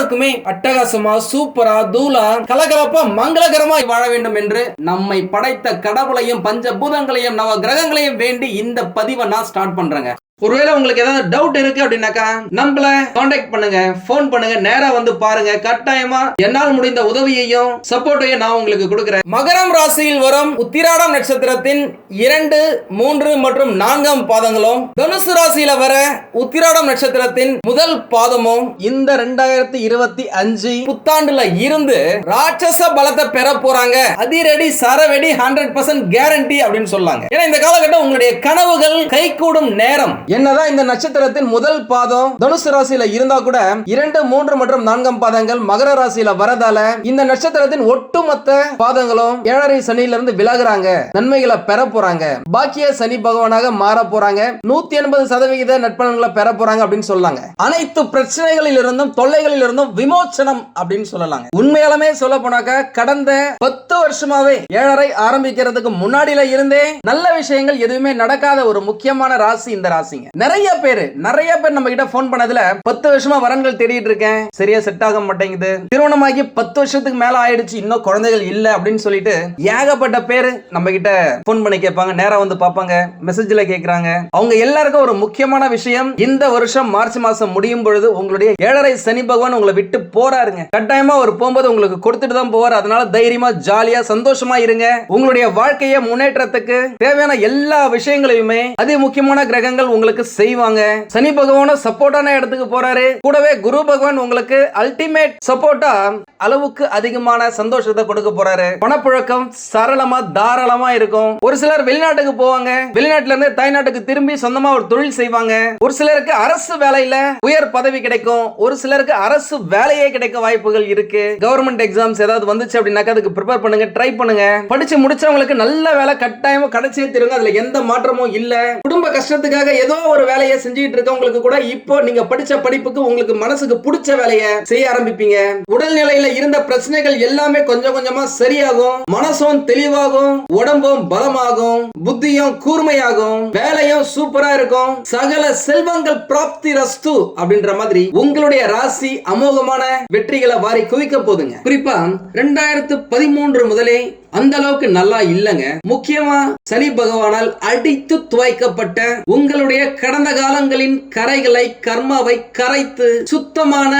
எல்லாருக்குமே அட்டகாசமா சூப்பரா தூளா கலகலப்பா மங்களகரமா வாழ வேண்டும் என்று நம்மை படைத்த கடவுளையும் பஞ்சபூதங்களையும் நவ கிரகங்களையும் வேண்டி இந்த பதிவை நான் ஸ்டார்ட் பண்றேங்க. ஒருவேளை உங்களுக்கு ஏதாவது டவுட் இருக்கு அப்படின்னாக்கா நம்மள காண்டாக்ட் பண்ணுங்க ஃபோன் பண்ணுங்க நேரா வந்து பாருங்க. கட்டாயமா என்னால் முடிந்த உதவியையும் சப்போர்ட்டையும் நான் உங்களுக்கு கொடுக்கிறேன். மகரம் ராசியில் வரும் உத்திராடம் நட்சத்திரத்தின் இரண்டு மூன்று மற்றும் நான்காம் பாதங்களும் தனுசு ராசியில வர உத்திராடம் நட்சத்திரத்தின் முதல் பாதமும் இந்த ரெண்டாயிரத்தி இருபத்தி அஞ்சு புத்தாண்டுல இருந்து ராட்சச பலத்தை பெற போறாங்க. அதிரடி சரவெடி ஹண்ட்ரட் பர்சன்ட் கேரண்டி அப்படின்னு சொல்லாங்க. ஏன்னா இந்த காலகட்டம் உங்களுடைய கனவுகள் கைகூடும் நேரம். என்னதான் இந்த நட்சத்திரத்தின் முதல் பாதம் தனுசு ராசியில இருந்தா கூட இரண்டு மூன்று மற்றும் நான்காம் பாதங்கள் மகர ராசியில வரதால இந்த நட்சத்திரத்தின் ஒட்டுமொத்த பாதங்களும் ஏழரை சனியில இருந்து விலகுறாங்க. நன்மைகளை பெற போறாங்க. பாக்கிய சனி பகவானாக மாற போறாங்க. நூத்தி எண்பது சதவிகித நட்பலன்களை பெற போறாங்க அப்படின்னு சொல்லாங்க. அனைத்து பிரச்சனைகளில் இருந்தும் தொல்லைகளில் இருந்தும் விமோச்சனம் அப்படின்னு சொல்லலாங்க. உண்மையாலுமே சொல்ல போனாக்க கடந்த பத்து வருஷமாவே ஏழரை ஆரம்பிக்கிறதுக்கு முன்னாடியில இருந்தே நல்ல விஷயங்கள் எதுவுமே நடக்காத ஒரு முக்கியமான ராசி இந்த ராசி ராசிங்க நிறைய பேர் நிறைய பேர் நம்ம கிட்ட போன் பண்ணதுல பத்து வருஷமா வரன்கள் தேடிட்டு இருக்கேன். சரியா செட் ஆக மாட்டேங்குது. திருமணமாகி பத்து வருஷத்துக்கு மேல ஆயிடுச்சு இன்னும் குழந்தைகள் இல்ல அப்படின்னு சொல்லிட்டு ஏகப்பட்ட பேர் நம்ம கிட்ட போன் பண்ணி கேட்பாங்க. நேரா வந்து பார்ப்பாங்க. மெசேஜ்ல கேக்குறாங்க. அவங்க எல்லாருக்கும் ஒரு முக்கியமான விஷயம் இந்த வருஷம் மார்ச் மாசம் முடியும் பொழுது உங்களுடைய ஏழரை சனி பகவான் உங்களை விட்டு போறாருங்க. கட்டாயமா ஒரு போகும்போது உங்களுக்கு கொடுத்துட்டு தான் போவார். அதனால தைரியமா ஜாலியா சந்தோஷமா இருங்க. உங்களுடைய வாழ்க்கையை முன்னேற்றத்துக்கு தேவையான எல்லா விஷயங்களையுமே அதி முக்கியமான கிரகங்கள் உங்களுக்கு செய்வாங்க. சனி பகவானும் சப்போர்ட்டான இடத்துக்கு போறாரு. கூடவே குரு பகவான் உங்களுக்கு அல்டிமேட் சப்போர்ட்டா அளவுக்கு அதிகமான சந்தோஷத்தை கொடுக்க போறாரு. பணப்புழக்கம் சரளமா தாராளமா இருக்கும். ஒரு சிலர் வெளிநாட்டுக்கு போவாங்க. வெளிநாட்டுல இருந்து தாய்நாட்டுக்கு திரும்பி சொந்தமா ஒரு தொழில் செய்வாங்க. ஒரு சிலருக்கு அரசு வேலையில உயர் பதவி கிடைக்கும். ஒரு சிலருக்கு அரசு வேலையே கிடைக்க வாய்ப்புகள் இருக்கு. கவர்மெண்ட் எக்ஸாம்ஸ் ஏதாவது வந்துச்சு அப்படின்னாக்கா அதுக்கு ப்ரிப்பேர் பண்ணுங்க ட்ரை பண்ணுங்க. படிச்சு முடிச்சவங்களுக்கு நல்ல வேலை கட்டாயமா கிடைச்சே திருங்க அதுல எந்த மாற்றமும் இல்ல. குடும்ப கஷ்டத்துக்காக ஏதோ ஒரு வேலையை செஞ்சுட்டு இருக்கவங்களுக்கு கூட இப்போ நீங்க படிச்ச படிப்புக்கு உங்களுக்கு மனசுக்கு பிடிச்ச வேலையை செய்ய ஆரம்பிப்பீங்க. உடல்நிலையில இருந்த பிரச்சனைகள் எல்லாமே கொஞ்சம் கொஞ்சமா சரியாகும். மனசும் தெளிவாகும். உடம்பும் பலமாகும். புத்தியும் கூர்மையாகும். வேலையும் சூப்பரா இருக்கும். சகல செல்வங்கள் பிராப்தி ரஸ்து அப்படின்ற மாதிரி உங்களுடைய ராசி அமோகமான வெற்றிகளை வாரி குவிக்க போதுங்க. குறிப்பா ரெண்டாயிரத்து பதிமூன்று முதலே அந்த அளவுக்கு நல்லா இல்லைங்க. முக்கியமா சனி பகவானால் அடித்து துவைக்கப்பட்ட உங்களுடைய கடந்த காலங்களின் கரைகளை கர்மாவை கரைத்து சுத்தமான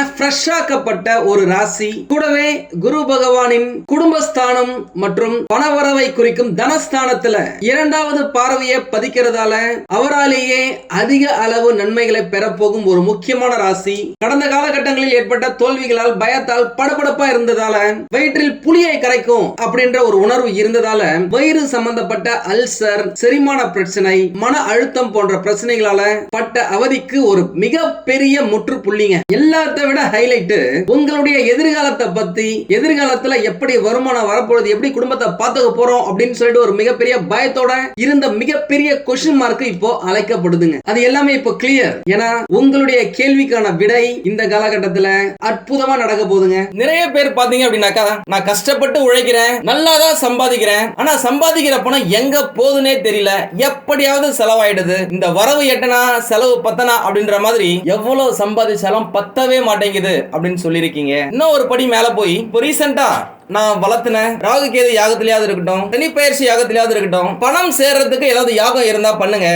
ஆக்கப்பட்ட ஒரு ராசி. கூடவே குரு பகவானின் குடும்பஸ்தானம் மற்றும் பணவரவை குறிக்கும் தனஸ்தானத்துல இரண்டாவது பார்வையை பதிக்கிறதால அவராலேயே அதிக அளவு நன்மைகளை பெறப்போகும் ஒரு முக்கியமான ராசி. கடந்த காலகட்டங்களில் ஏற்பட்ட தோல்விகளால் பயத்தால் படபடப்பா இருந்ததால வயிற்றில் புளியை கரைக்கும் அப்படின்ற ஒரு உணர்வு இருந்ததால வயிறு சம்பந்தப்பட்ட அல்சர் செரிமான பிரச்சனை மன அழுத்தம் போன்ற பிரச்சனைகளால பட்ட அவதிக்கு ஒரு மிகப்பெரிய முற்றுப்புள்ளிங்க. எல்லாத்தை விட ஹைலைட் உங்களுடைய எதிர்காலத்தை பத்தி எதிர்காலத்துல எப்படி வருமானம் வரப்போகுது எப்படி குடும்பத்தை பார்த்துக்க போறோம் அப்படின்னு சொல்லிட்டு ஒரு மிகப்பெரிய பயத்தோட இருந்த மிகப்பெரிய கொஸ்டின் மார்க் இப்போ அழைக்கப்படுதுங்க. அது எல்லாமே இப்போ கிளியர் ஏன்னா உங்களுடைய கேள்விக்கான விடை இந்த காலகட்டத்துல அற்புதமா நடக்க போகுதுங்க. நிறைய பேர் பாத்தீங்க அப்படின்னாக்கா நான் கஷ்டப்பட்டு உழைக்கிறேன் நல்லாதான் சம்பாதிக்கிறேன்? ஆனா சம்பாதிக்கிற பணம் எங்க போகுதுன்னே தெரியல. எப்படியாவது செலவாயிடுது. இந்த வரவு எட்டனா செலவு பத்தனா அப்படின்ற மாதிரி எவ்வளவு சம்பாதிச்சாலும் பத்தவே மாட்டேங்குது அப்படின்னு சொல்லியிருக்கீங்க. இன்னும் ஒரு படி மேல போய் இப்போ ரீசெண்டா நான் வளர்த்தின ராகு கேது யாகத்திலேயாவது இருக்கட்டும் சனி பயிற்சி யாகத்திலேயாவது இருக்கட்டும் பணம் சேர்றதுக்கு ஏதாவது யாகம் இருந்தா பண்ணுங்க.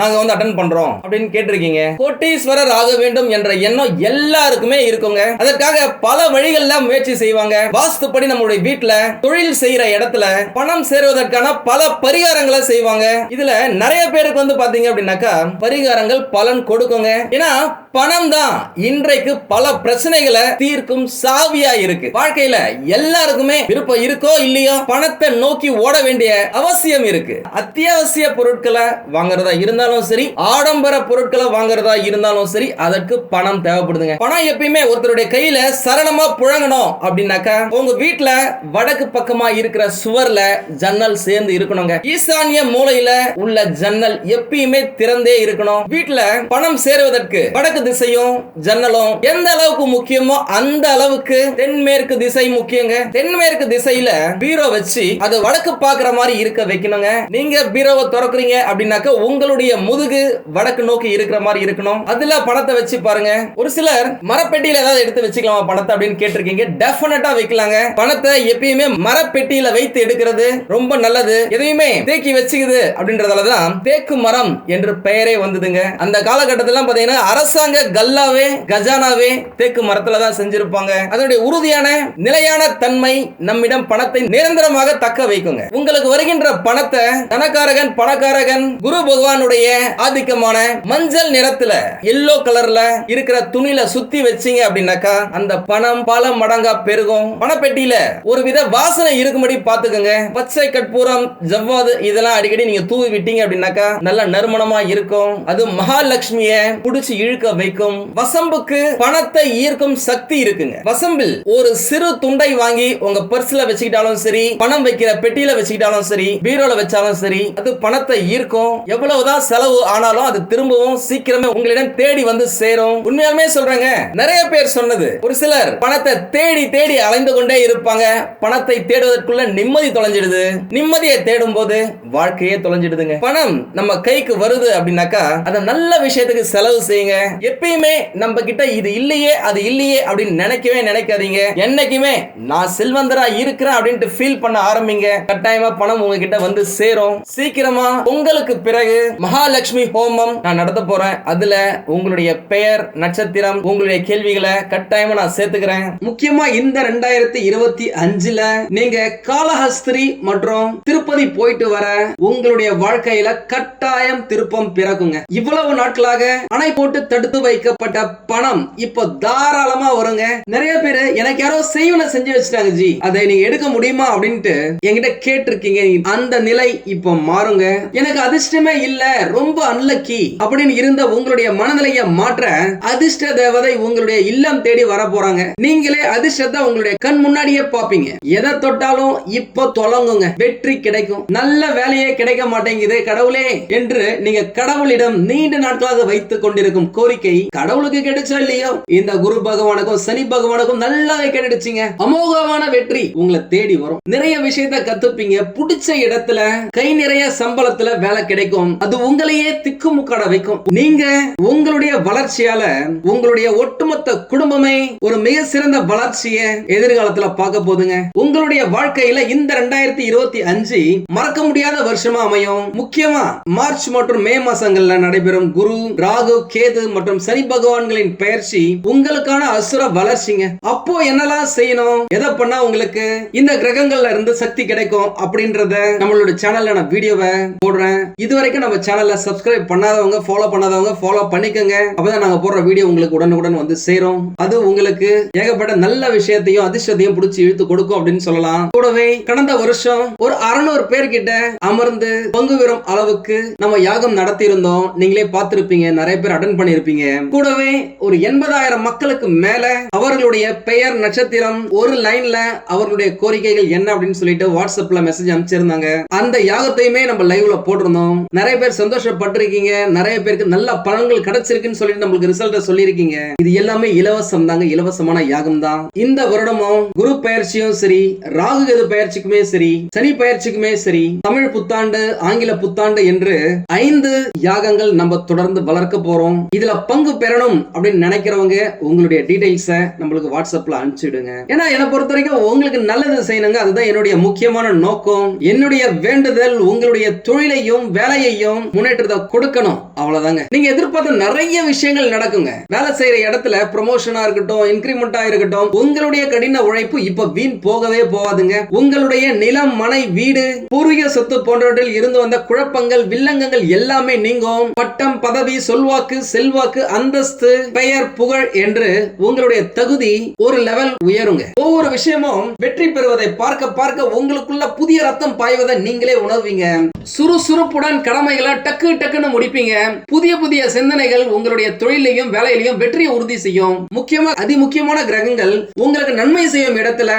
நாங்க வந்து அட்டன் பண்றோம் அப்படின்னு கேட்டிருக்கீங்க. கோட்டீஸ்வரர் ஆக வேண்டும் என்ற எண்ணம் எல்லாருக்குமே இருக்குங்க. அதற்காக பல வழிகள்ல முயற்சி செய்வாங்க. வாஸ்துப்படி நம்மளுடைய வீட்டுல தொழில் செய்யற இடத்துல பணம் சேருவதற்கான பல பரிகாரங்களை செய்வாங்க. இதுல நிறைய பேருக்கு வந்து பாத்தீங்க அப்படின்னாக்கா பரிகாரங்கள் பலன் கொடுக்குங்க. ஏன்னா பணம் தான் இன்றைக்கு பல பிரச்சனைகளை தீர்க்கும் சாவியா இருக்கு. வாழ்க்கையில எல்லாருக்குமே விருப்பம் இருக்கோ இல்லையோ பணத்தை நோக்கி ஓட வேண்டிய அவசியம் இருக்கு. அத்தியாவசிய பொருட்களை வாங்குறதா இருந்தாலும் சரி ஆடம்பர பொருட்களை வாங்குறதா இருந்தாலும் சரி அதற்கு பணம் தேவைப்படுதுங்க. பணம் எப்பயுமே ஒருத்தருடைய கையில சரளமா புழங்கணும் அப்படின்னாக்கா உங்க வீட்டுல வடக்கு பக்கமா இருக்கிற சுவர்ல ஜன்னல் சேர்ந்து இருக்கணுங்க. ஈசானிய மூலையில உள்ள ஜன்னல் எப்பயுமே திறந்தே இருக்கணும். வீட்டுல பணம் சேருவதற்கு வடக்கு திசையும் ஜன்னலும் எந்த அளவுக்கு முக்கியமோ அந்த அளவுக்கு தென்மேற்கு திசை முக்கியங்க. தென்மேற்கு திசையில பீரோ வச்சு அது வடக்கு பாக்குற மாதிரி இருக்க வைக்கணுங்க. நீங்க பீரோவை திறக்குறீங்க அப்படின்னாக்க உங்களுடைய முதுகு வடக்கு நோக்கி இருக்கிற மாதிரி இருக்கணும். அதுல பணத்தை வச்சு பாருங்க. ஒரு சிலர் மரப்பெட்டியில ஏதாவது எடுத்து வச்சுக்கலாமா பணத்தை அப்படின்னு கேட்டிருக்கீங்க. டெஃபினட்டா வைக்கலாங்க. பணத்தை எப்பயுமே மரப்பெட்டியில வைத்து எடுக்கிறது ரொம்ப நல்லது. எதையுமே தேக்கி வச்சுக்குது அப்படின்றதாலதான் தேக்கு மரம் என்று பெயரே வந்ததுங்க. அந்த காலகட்டத்தில் பாத்தீங்கன்னா அரசாங்க கல்லாவே கஜானாவே தேக்கு மரத்துல தான் செஞ்சிருப்பாங்க. அதனுடைய உறுதியான நிலையான தன்மை நம்மிடம் பணத்தை நிரந்தரமாக தக்க வைக்குங்க. உங்களுக்கு வருகின்ற பணத்தை தனக்காரகன் பணக்காரகன் குரு பகவானுடைய ஆதிக்கமான மஞ்சள் நிறத்துல எல்லோ கலர்ல இருக்கிற துணியில சுத்தி வச்சீங்க அப்படின்னாக்கா அந்த பணம் பல மடங்கா பெருகும். பணப்பெட்டியில ஒரு வித வாசனை இருக்கும்படி பாத்துக்கோங்க பச்சை கற்பூரம் ஜவ்வாது இதெல்லாம் அடிக்கடி நீங்க தூவி விட்டீங்க அப்படின்னாக்கா நல்ல நறுமணமா இருக்கும். அது மகாலட்சுமிய புடிச்சு இழுக்க வைக்கும் வசம்புக்கு பணத்தை ஈர்க்கும் சக்தி இருக்குங்க. வசம்பில் ஒரு சிறு துண்டை வாங்கி உங்க பர்ஸ்ல வச்சுக்கிட்டாலும் சரி பணம் வைக்கிற பெட்டியில வச்சுக்கிட்டாலும் சரி பீரோல வச்சாலும் சரி அது பணத்தை ஈர்க்கும். எவ்வளவுதான் செலவு ஆனாலும் அது திரும்பவும் சீக்கிரமே உங்களிடம் தேடி வந்து சேரும். உண்மையாலுமே சொல்றேங்க நிறைய பேர் சொன்னது. ஒரு சிலர் பணத்தை தேடி தேடி அலைந்து கொண்டே இருப்பாங்க. பணத்தை தேடுவதற்குள்ள நிம்மதி தொலைஞ்சிடுது. நிம்மதியை தேடும் போது வாழ்க்கையே தொலைஞ்சிடுதுங்க. பணம் நம்ம கைக்கு வருது அப்படின்னாக்கா அதை நல்ல விஷயத்துக்கு செலவு செய்யுங்க. எப்பயுமே நம்ம கிட்ட இது இல்லையே அது இல்லையே அப்படின்னு நினைக்கவே நினைக்காதீங்க. என்னைக்குமே நான் செல்வந்தரா இருக்கிறேன் அப்படின்ட்டு ஃபீல் பண்ண ஆரம்பிங்க. கட்டாயமா பணம் உங்ககிட்ட வந்து சேரும். சீக்கிரமா உங்களுக்கு பிறகு மகாலட்சுமி ஹோமம் நான் நடத்த போறேன். அதுல உங்களுடைய பெயர் நட்சத்திரம் உங்களுடைய கேள்விகளை கட்டாயமா நான் சேர்த்துக்கிறேன். முக்கியமா இந்த ரெண்டாயிரத்தி இருபத்தி அஞ்சுல நீங்க காளஹஸ்திரி மற்றும் திருப்பதி போயிட்டு வர உங்களுடைய வாழ்க்கையில கட்டாயம் திருப்பம் பிறக்குங்க. இவ்வளவு நாட்களாக அணை போட்டு தடுத்து வைக்கப்பட்ட பணம் இப்போ தாராளமா வருங்க. நிறைய பேரு எனக்கு யாரோ செய்வனை செஞ்சு வச்சுட்டாங்க ஜி. அதை நீங்க எடுக்க முடியுமா அப்படின்ட்டு என்கிட்ட கேட்டிருக்கீங்க. அந்த நிலை இப்போ மாறுங்க. எனக்கு அதிர்ஷ்டமே இல்ல ரொம்ப அன்லக்கி அப்படின்னு இருந்த உங்களுடைய மனநிலையை மாற்ற அதிர்ஷ்ட தேவதை உங்களுடைய இல்லம் தேடி வர போறாங்க. நீங்களே அதிர்ஷ்டத்தை உங்களுடைய கண் முன்னாடியே பாப்பீங்க எதை தொட்டாலும் இப்போ தொலங்குங்க. வெற்றி கிடைக்கும். நல்ல வேலையே கிடைக்க மாட்டேங்குது கடவுளே என்று நீங்க கடவுளிடம் நீண்ட நாட்களாக வைத்துக் கொண்டிருக்கும் கோரிக்கை வாழ்க்கை கடவுளுக்கு கிடைச்சா இல்லையோ? இந்த குரு பகவானுக்கும் சனி பகவானுக்கும் நல்லாவே கிடைச்சிங்க அமோகமான வெற்றி உங்களை தேடி வரும். நிறைய விஷயத்த கத்துப்பீங்க. பிடிச்ச இடத்துல கை நிறைய சம்பளத்துல வேலை கிடைக்கும். அது உங்களையே திக்குமுக்காட வைக்கும். நீங்க உங்களுடைய வளர்ச்சியால உங்களுடைய ஒட்டுமொத்த குடும்பமே ஒரு மிக சிறந்த வளர்ச்சியை எதிர்காலத்துல பார்க்க போதுங்க உங்களுடைய வாழ்க்கையில இந்த ரெண்டாயிரத்தி இருபத்தி அஞ்சு மறக்க முடியாத வருஷமா அமையும். முக்கியமா மார்ச் மற்றும் மே மாசங்கள்ல நடைபெறும் குரு ராகு கேது மற்றும் சனி பகவான்களின் பயிற்சி உங்களுக்கான அசுர வளர்ச்சிங்க. அப்போ என்னெல்லாம் செய்யணும்? எதை பண்ணா உங்களுக்கு இந்த கிரகங்கள்ல இருந்து சக்தி கிடைக்கும் அப்படின்றத நம்மளோட சேனல்ல நான் வீடியோவை போடுறேன். இது வரைக்கும் நம்ம சேனல்ல சப்ஸ்கிரைப் பண்ணாதவங்க ஃபாலோ பண்ணாதவங்க ஃபாலோ பண்ணிக்கோங்க. அப்பதான் நாங்க போடுற வீடியோ உங்களுக்கு உடனுக்குடன் வந்து சேரும். அது உங்களுக்கு ஏகப்பட்ட நல்ல விஷயத்தையும் அதிர்ஷ்டத்தையும் பிடிச்சி இழுத்து கொடுக்கும் அப்படின்னு சொல்லலாம். கூடவே கடந்த வருஷம் ஒரு அறுநூறு பேர்கிட்ட அமர்ந்து பங்கு பெறும் அளவுக்கு நம்ம யாகம் நடத்தி இருந்தோம் நீங்களே பார்த்திருப்பீங்க. நிறைய பேர் அட்டன் பண்ணிருப்பீங்க கூடவே ஒரு எண்பதாயிரம் மக்களுக்கு மேல அவர்களுடைய பெயர் நட்சத்திரம் ஒரு லைன்ல அவர்களுடைய கோரிக்கைகள் என்ன அப்படின்னு சொல்லிட்டு வாட்ஸ்அப்ல மெசேஜ் அனுப்பிச்சிருந்தாங்க. அந்த யாகத்தையுமே நம்ம லைவ்ல போட்டிருந்தோம். நிறைய பேர் சந்தோஷப்பட்டிருக்கீங்க. நிறைய பேருக்கு நல்ல பலன்கள் கிடைச்சிருக்குன்னு சொல்லிட்டு நம்மளுக்கு ரிசல்ட்டை சொல்லியிருக்கீங்க. இது எல்லாமே இலவசம் தாங்க. இலவசமான யாகம் தான் இந்த வருடமும் குரு பயிற்சியும் சரி ராகு கேது பயிற்சிக்குமே சரி சனி பயிற்சிக்குமே சரி தமிழ் புத்தாண்டு ஆங்கில புத்தாண்டு என்று ஐந்து யாகங்கள் நம்ம தொடர்ந்து வளர்க்க போறோம். இதுல பங்கு பெறணும் அப்படின்னு நினைக்கிறவங்க உங்களுடைய டீட்டெயில்ஸை நம்மளுக்கு வாட்ஸ்அப்ல அனுப்பிச்சிடுங்க. ஏன்னா என்னை பொறுத்த வரைக்கும் உங்களுக்கு நல்லது செய்யணுங்க. அதுதான் என்னுடைய முக்கியமான நோக்கம். என்னுடைய வேண்டுதல் உங்களுடைய தொழிலையும் வேலையையும் முன்னேற்றத்தை கொடுக்கணும். அவ்வளவுதாங்க. நீங்க எதிர்பார்த்த நிறைய விஷயங்கள் நடக்குங்க. வேலை செய்யற இடத்துல ப்ரொமோஷனா இருக்கட்டும் இன்கிரிமெண்டா இருக்கட்டும் உங்களுடைய கடின உழைப்பு இப்ப வீண் போகவே போகாதுங்க. உங்களுடைய நிலம் மனை வீடு பூர்வீக சொத்து போன்றவற்றில் இருந்து வந்த குழப்பங்கள் வில்லங்கங்கள் எல்லாமே நீங்கும். பட்டம் பதவி சொல்வாக்கு செல்வாக்கு உங்களுக்கு அந்தஸ்து பெயர் புகழ் என்று உங்களுடைய தகுதி ஒரு லெவல் உயருங்க. ஒவ்வொரு விஷயமும் வெற்றி பெறுவதை பார்க்க பார்க்க உங்களுக்குள்ள புதிய ரத்தம் பாய்வதை நீங்களே உணர்வீங்க. சுறுசுறுப்புடன் கடமைகளை டக்கு டக்குன்னு முடிப்பீங்க. புதிய புதிய சிந்தனைகள் உங்களுடைய தொழிலையும் வேலையிலையும் வெற்றியை உறுதி செய்யும். முக்கியமா அதிமுக்கியமான கிரகங்கள் உங்களுக்கு நன்மை செய்யும் இடத்துல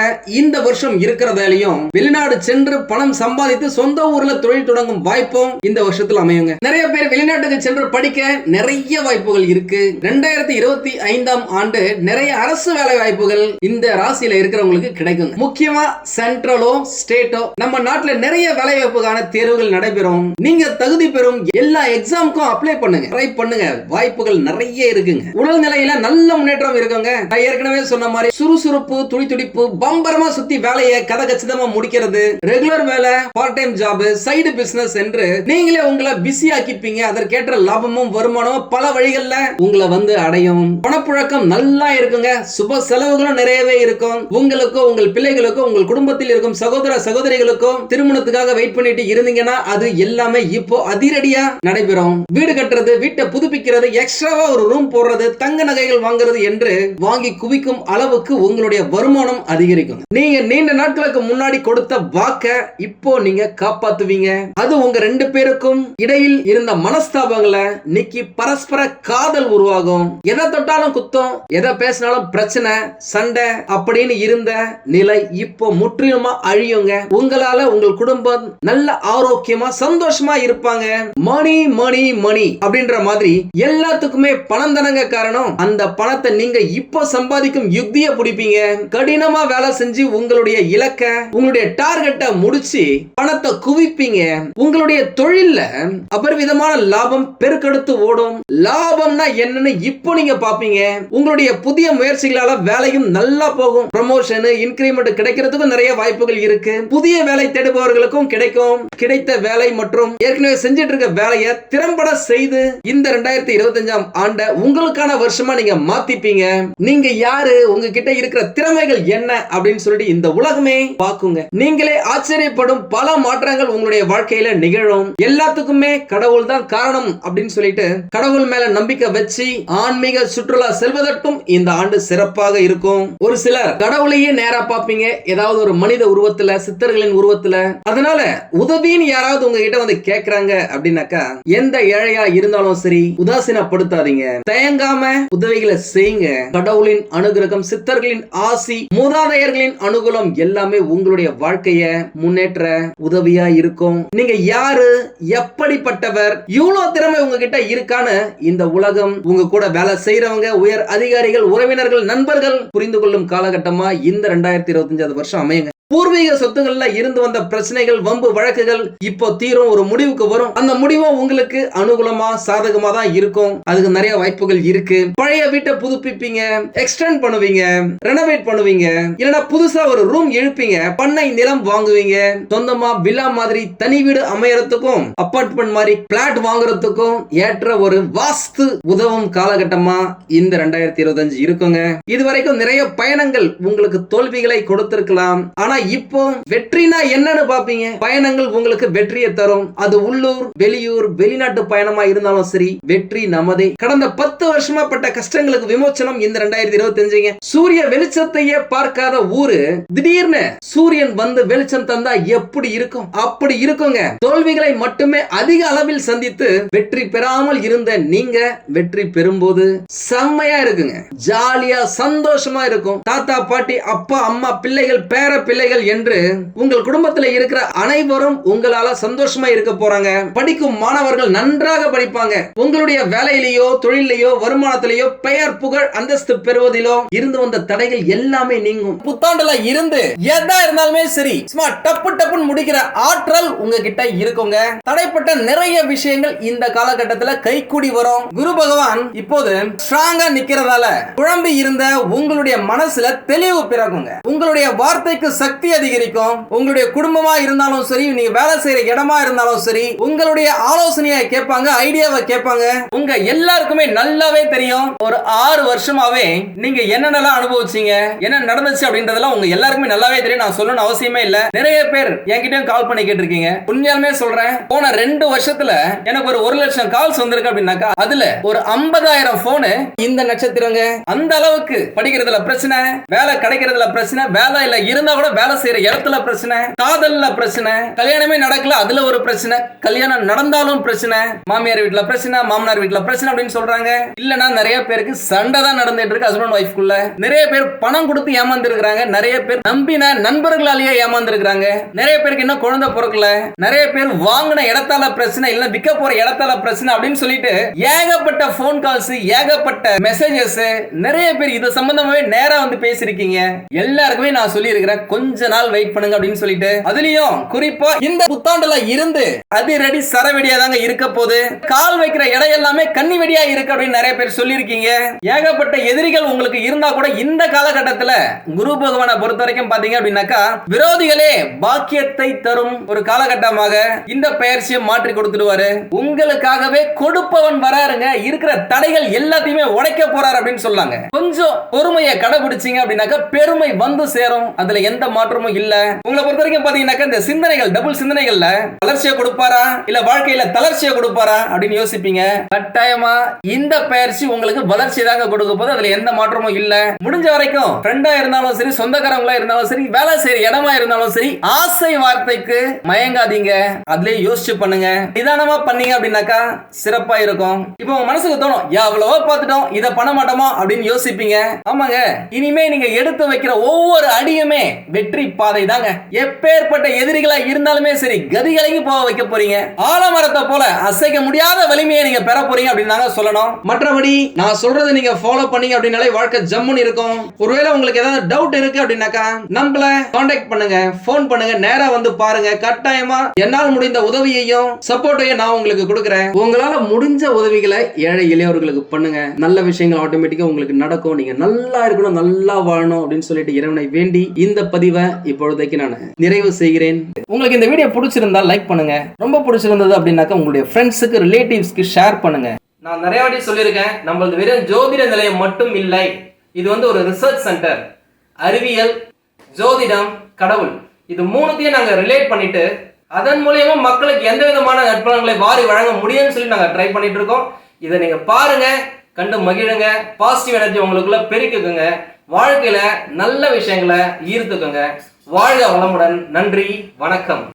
இந்த வருஷம் இருக்கிறதாலையும் வெளிநாடு சென்று பணம் சம்பாதித்து சொந்த ஊர்ல தொழில் தொடங்கும் வாய்ப்பும் இந்த வருஷத்துல அமையுங்க. நிறைய பேர் வெளிநாட்டுக்கு சென்று படிக்க நிறைய வாய்ப்புகள் இருக்கு. ரெண்டாயிரத்தி இருபத்தி ஐந்தாம் ஆண்டு நிறைய அரசு வேலை வாய்ப்புகள் இந்த ராசியில இருக்கிறவங்களுக்கு கிடைக்கும் முக்கியமா சென்ட்ரலோ ஸ்டேட்டோ நம்ம நாட்டுல நிறைய வேலை வாய்ப்புக்கான தேர்வுகள் நடைபெறும். நீங்க தகுதி பெறும் எல்லா எக்ஸாமுக்கும் அப்ளை பண்ணுங்க. ட்ரை பண்ணுங்க. வாய்ப்புகள் நிறைய இருக்குங்க. உடல் நிலையில நல்ல முன்னேற்றம் இருக்குங்க. நான் ஏற்கனவே சொன்ன மாதிரி சுறுசுறுப்பு துடி துடிப்பு பம்பரமா சுத்தி வேலையை கதை கச்சிதமா முடிக்கிறது ரெகுலர் வேலை part time job side business என்று நீங்களே உங்களை பிஸி ஆக்கிப்பீங்க. அதற்கேற்ற லாபமும் வருமானமும் பல வழிகளில் உங்களை வந்து அடையும். பணப்புழக்கம் நல்லா இருக்குங்க. சுப செலவுகளும் நிறையவே இருக்கும். உங்களுக்கும் உங்கள் பிள்ளைகளுக்கும் உங்கள் குடும்பத்தில் இருக்கும் சகோதர சகோதரிகளுக்கும் திருமணத்துக்காக வெயிட் பண்ணிட்டு இருந்தீங்கன்னா அது எல்லாமே இப்போ அதிரடியா நடைபெறும். வீடு கட்டுறது வீட்டை புதுப்பிக்கிறது எக்ஸ்ட்ராவா ஒரு ரூம் போடுறது தங்க நகைகள் வாங்குறது என்று வாங்கி குவிக்கும் அளவுக்கு உங்களுடைய வருமானம் அதிகரிக்கும். நீங்க நீண்ட நாட்களுக்கு முன்னாடி கொடுத்த வாக்க இப்போ நீங்க காப்பாத்துவீங்க. அது உங்க ரெண்டு பேருக்கும் இடையில் இருந்த மனஸ்தாபங்களை நீக்கி பரஸ்பர காதல் உருவாகும். எதை தொட்டாலும் குத்தம் எதை பேசினாலும் பிரச்சனை சண்டை அப்படின்னு இருந்த நிலை இப்போ முற்றிலுமா அழியுங்க. உங்களால உங்கள் குடும்பம் நல்ல ஆரோக்கியமா சந்தோஷமா இருப்பாங்க. மணி மணி மணி அப்படின்ற மாதிரி எல்லாத்துக்குமே பணம் தானங்க காரணம். அந்த பணத்தை நீங்க இப்போ சம்பாதிக்கும் யுக்திய பிடிப்பீங்க. கடினமா வேலை செஞ்சு உங்களுடைய இலக்க உங்களுடைய டார்கெட்டை முடிச்சு பணத்தை குவிப்பீங்க. உங்களுடைய தொழில்ல அபரிவிதமான லாபம் பெருக்கெடுத்து ஓடும். லாபம் லாபம்னா என்னன்னு இப்போ நீங்க பாப்பீங்க. உங்களுடைய புதிய முயற்சிகளால வேலையும் நல்லா போகும். ப்ரமோஷன் இன்கிரிமெண்ட் கிடைக்கிறதுக்கும் நிறைய வாய்ப்புகள் இருக்கு. புதிய வேலை தேடுபவர்களுக்கும் கிடைக்கும். கிடைத்த வேலை மற்றும் ஏற்கனவே செஞ்சிட்டு இருக்க வேலையை திறம்பட செய்து இந்த ரெண்டாயிரத்தி இருபத்தஞ்சாம் ஆண்ட உங்களுக்கான வருஷமா நீங்க மாத்திப்பீங்க. நீங்க யாரு? உங்ககிட்ட இருக்கிற திறமைகள் என்ன? அப்படின்னு சொல்லிட்டு இந்த உலகமே பாக்குங்க நீங்களே ஆச்சரியப்படும் பல மாற்றங்கள் உங்களுடைய வாழ்க்கையில நிகழும். எல்லாத்துக்குமே கடவுள் தான் காரணம் அப்படின்னு சொல்லிட்டு கடவுள் மேல நம்பிக்கை வச்சு ஆன்மீக சுற்றுலா செல்வதற்கும் இந்த ஆண்டு சிறப்பாக இருக்கும். ஒரு சிலர் கடவுளையே நேரா பார்ப்பீங்க. ஏதாவது ஒரு மனித உருவத்துல சித்தர்களின் உருவத்துல. அதனால உதவின்னு யாராவது உங்ககிட்ட வந்து கேக்குறாங்க அப்படின்னாக்கா எந்த ஏழையா இருந்தாலும் சரி உதாசீனப்படுத்தாதீங்க. தயங்காம உதவிகளை செய்யுங்க. கடவுளின் அனுகிரகம் சித்தர்களின் ஆசி மூதாதையர்களின் அனுகூலம் எல்லாமே உங்களுடைய வாழ்க்கைய முன்னேற்ற உதவியா இருக்கும். நீங்க யாரு எப்படிப்பட்டவர் இவ்வளவு திறமை உங்ககிட்ட இருக்கான்னு இந்த உலக உலகம். உங்க கூட வேலை செய்யறவங்க உயர் அதிகாரிகள் உறவினர்கள் நண்பர்கள் புரிந்து கொள்ளும் காலகட்டமா இந்த ரெண்டாயிரத்தி இருபத்தஞ்சாவது வருஷம் அமையுங்க. பூர்வீக சொத்துக்கள்ல இருந்து வந்த பிரச்சனைகள் வம்பு வழக்குகள் இப்போ தீரும் ஒரு முடிவுக்கு வரும். அந்த முடிவும் உங்களுக்கு அனுகூலமா சாதகமா தான் இருக்கும். அதுக்கு நிறைய வாய்ப்புகள் இருக்கு. பழைய வீட்டை புதுப்பிப்பீங்க எக்ஸ்டெண்ட் பண்ணுவீங்க ரெனோவேட் பண்ணுவீங்க. இல்லைன்னா புதுசா ஒரு ரூம் எழுப்பீங்க பண்ணை நிலம் வாங்குவீங்க. சொந்தமா விழா மாதிரி தனி வீடு அமையறதுக்கும் அப்பார்ட்மெண்ட் மாதிரி பிளாட் வாங்குறதுக்கும் ஏற்ற ஒரு வாஸ்து உதவும் காலகட்டமா இந்த ரெண்டாயிரத்தி இருபத்தஞ்சு இருக்குங்க. இதுவரைக்கும் நிறைய பயணங்கள் உங்களுக்கு தோல்விகளை கொடுத்திருக்கலாம். ஆனா இப்போ வெற்றினா என்னன்னு பாப்பீங்க? பயணங்கள் உங்களுக்கு வெற்றியை தரும். அது உள்ளூர் வெளியூர் வெளிநாட்டு பயணமா இருந்தாலும் சரி வெற்றி நமதே. கடந்த பத்து வருஷமா பட்ட கஷ்டங்களுக்கு விமோச்சனம் இந்த ரெண்டாயிரத்தி இருபத்தி அஞ்சுங்க சூரிய வெளிச்சத்தையே பார்க்காத ஊரு திடீர்னு சூரியன் வந்து வெளிச்சம் தந்தா எப்படி இருக்கும்? அப்படி இருக்குங்க. தோல்விகளை மட்டுமே அதிக அளவில் சந்தித்து வெற்றி பெறாமல் இருந்த நீங்க வெற்றி பெறும்போது செம்மையா இருக்குங்க. ஜாலியா சந்தோஷமா இருக்கும். தாத்தா பாட்டி அப்பா அம்மா பிள்ளைகள் பேர பிள்ளைகள் என்று உங்கள் குடும்பத்தில் இருக்கிற அனைவரும் உங்களால சந்தோஷமா இருக்க போறாங்க. படிக்கும் மாணவர்கள் நன்றாக படிப்பாங்க. உங்களுடைய வேலையிலேயோ தொழிலையோ வருமானத்திலேயோ பெயர் புகழ் அந்தஸ்து பெறுவதிலோ இருந்து வந்த தடைகள் எல்லாமே நீங்கும். புத்தாண்டுல இருந்து எதா இருந்தாலுமே சரி சும்மா டப்பு டப்புன்னு முடிக்கிற ஆற்றல் உங்ககிட்ட இருக்குங்க. தடைப்பட்ட நிறைய விஷயங்கள் இந்த காலகட்டத்துல கைக்கூடி வரும். குரு பகவான் இப்போது ஸ்ட்ராங்கா நிக்கிறதால குழம்பி இருந்த உங்களுடைய மனசுல தெளிவு பிறகுங்க உங்களுடைய வார்த்தைக்கு சக்தி சக்தி அதிகரிக்கும் உங்களுடைய குடும்பமா இருந்தாலும் சரி நீங்க வேலை செய்யற இடமா இருந்தாலும் சரி உங்களுடைய ஆலோசனையை கேட்பாங்க ஐடியாவை கேட்பாங்க. உங்க எல்லாருக்குமே நல்லாவே தெரியும். ஒரு ஆறு வருஷமாவே நீங்க என்னென்னலாம் அனுபவிச்சீங்க என்ன நடந்துச்சு அப்படின்றதெல்லாம் உங்க எல்லாருக்குமே நல்லாவே தெரியும். நான் சொல்லணும்னு அவசியமே இல்ல. நிறைய பேர் என்கிட்டயும் கால் பண்ணி கேட்டிருக்கீங்க. உண்மையாலுமே சொல்றேன் போன ரெண்டு வருஷத்துல எனக்கு ஒரு ஒரு லட்சம் கால்ஸ் வந்திருக்கு அப்படின்னாக்கா அதுல ஒரு ஐம்பதாயிரம் போனு இந்த நட்சத்திரங்க. அந்த அளவுக்கு படிக்கிறதுல பிரச்சனை வேலை கிடைக்கிறதுல பிரச்சனை வேலை இல்ல இருந்தா கூட வேலை செய்யற இடத்துல பிரச்சனை காதல்ல பிரச்சனை கல்யாணமே நடக்கல அதுல ஒரு பிரச்சனை கல்யாணம் நடந்தாலும் பிரச்சனை மாமியார் வீட்டுல பிரச்சனை மாமனார் வீட்டுல பிரச்சனை அப்படின்னு சொல்றாங்க. இல்லனா நிறைய பேருக்கு சண்டை தான் நடந்துட்டு இருக்கு ஹஸ்பண்ட் ஒய்ஃப்குள்ள நிறைய பேர் பணம் கொடுத்து ஏமாந்துருக்காங்க நிறைய பேர் நம்பின நண்பர்களாலேயே ஏமாந்துருக்காங்க நிறைய பேருக்கு இன்னும் குழந்தை பிறக்கல. நிறைய பேர் வாங்கின இடத்தால பிரச்சனை இல்ல விற்க போற இடத்தால பிரச்சனை அப்படின்னு சொல்லிட்டு ஏகப்பட்ட போன் கால்ஸ் ஏகப்பட்ட மெசேஜஸ் நிறைய பேர் இது சம்பந்தமாவே நேரா வந்து பேசிருக்கீங்க எல்லாருக்குமே நான் சொல்லி இருக்கிறேன் கொஞ்ச நாள் வெயிட் பண்ணுங்க அப்படின்னு சொல்லிட்டு அதுலயும் குறிப்பா இந்த புத்தாண்டுல இருந்து அதிரடி சரவெடியா தாங்க இருக்க போது கால் வைக்கிற இடம் எல்லாமே கன்னி வெடியா இருக்கு அப்படின்னு நிறைய பேர் சொல்லியிருக்கீங்க. ஏகப்பட்ட எதிரிகள் உங்களுக்கு இருந்தா கூட இந்த காலகட்டத்துல குரு பகவானை பொறுத்த வரைக்கும் பாத்தீங்க அப்படின்னாக்கா விரோதிகளே பாக்கியத்தை தரும் ஒரு காலகட்டமாக இந்த பெயர்ச்சியை மாற்றி கொடுத்துடுவாரு. உங்களுக்காகவே கொடுப்பவன் வராருங்க. இருக்கிற தடைகள் எல்லாத்தையுமே உடைக்க போறாரு அப்படின்னு சொல்லாங்க. கொஞ்சம் பொறுமையை கடைபிடிச்சிங்க அப்படின்னாக்கா பெருமை வந்து சேரும். அதுல எந்த மாற்றம் மாற்றமும் இல்ல? உங்களை பொறுத்த வரைக்கும் பாத்தீங்கன்னாக்கா இந்த சிந்தனைகள் டபுள் சிந்தனைகள்ல வளர்ச்சியை கொடுப்பாரா? இல்ல வாழ்க்கையில தளர்ச்சியை கொடுப்பாரா? அப்படின்னு யோசிப்பீங்க. கட்டாயமா இந்த பயிற்சி உங்களுக்கு வளர்ச்சி தாங்க கொடுக்க போது அதுல எந்த மாற்றமும் இல்ல. முடிஞ்ச வரைக்கும் ஃப்ரெண்டா இருந்தாலும் சரி சொந்தக்காரங்களா இருந்தாலும் சரி வேலை செய்யற இடமா இருந்தாலும் சரி ஆசை வார்த்தைக்கு மயங்காதீங்க. அதுலயே யோசிச்சு பண்ணுங்க. நிதானமா பண்ணீங்க அப்படின்னாக்கா சிறப்பா இருக்கும். இப்போ உங்க மனசுக்கு தோணும் எவ்வளவோ பார்த்துட்டோம் இதை பண்ண மாட்டோமா? அப்படின்னு யோசிப்பீங்க. ஆமாங்க. இனிமே நீங்க எடுத்து வைக்கிற ஒவ்வொரு அடியுமே வெற்றி பாதை தாங்க. எப்பேற்பட்ட எதிரிகளா இருந்தாலுமே சரி கதிகளையும் போக வைக்க போறீங்க. ஆலமரத்தை போல அசைக்க முடியாத வலிமையை நீங்க பெற போறீங்க அப்படின்னு தாங்க சொல்லணும். மற்றபடி நான் சொல்றதை நீங்க ஃபாலோ பண்ணீங்க அப்படின்னாலே வாழ்க்கை ஜம்முன்னு இருக்கும். ஒருவேளை உங்களுக்கு ஏதாவது டவுட் இருக்கு அப்படின்னாக்கா நம்மள காண்டாக்ட் பண்ணுங்க போன் பண்ணுங்க நேரா வந்து பாருங்க. கட்டாயமா என்னால் முடிந்த உதவியையும் சப்போர்ட்டையும் நான் உங்களுக்கு கொடுக்குறேன். உங்களால முடிஞ்ச உதவிகளை ஏழை இளையவர்களுக்கு பண்ணுங்க. நல்ல விஷயங்கள் ஆட்டோமேட்டிக்கா உங்களுக்கு நடக்கும். நீங்க நல்லா இருக்கணும் நல்லா வாழணும் அப்படின்னு சொல்லிட்டு இறைவனை வேண்டி இந்த பதிவை இப்பொழுதைக்கு நான் நிறைவு செய்கிறேன். உங்களுக்கு இந்த வீடியோ பிடிச்சிருந்தா லைக் பண்ணுங்க. ரொம்ப பிடிச்சிருந்தது அப்படின்னாக்கா உங்களுடைய ஃப்ரெண்ட்ஸுக்கு ரிலேட்டிவ்ஸ்க்கு ஷேர் பண்ணுங்க. நான் நிறைய வாட்டி சொல்லியிருக்கேன் நம்மளது வெறும் ஜோதிட நிலையம் மட்டும் இல்லை. இது வந்து ஒரு ரிசர்ச் சென்டர் அறிவியல் ஜோதிடம் கடவுள். இது மூணுத்தையும் நாங்கள் ரிலேட் பண்ணிட்டு அதன் மூலயமா மக்களுக்கு எந்த விதமான நட்பலன்களை வாரி வழங்க முடியும்னு சொல்லி நாங்கள் ட்ரை பண்ணிட்டு இருக்கோம். இதை நீங்கள் பாருங்க கண்டு மகிழுங்க பாசிட்டிவ் எனர்ஜி உங்களுக்குள்ள பெருக்குங்க. வாழ்க்கையில் நல்ல விஷயங்களை ஈர்த்துக்கோங்க. வாழ்க வளமுடன். நன்றி. வணக்கம்.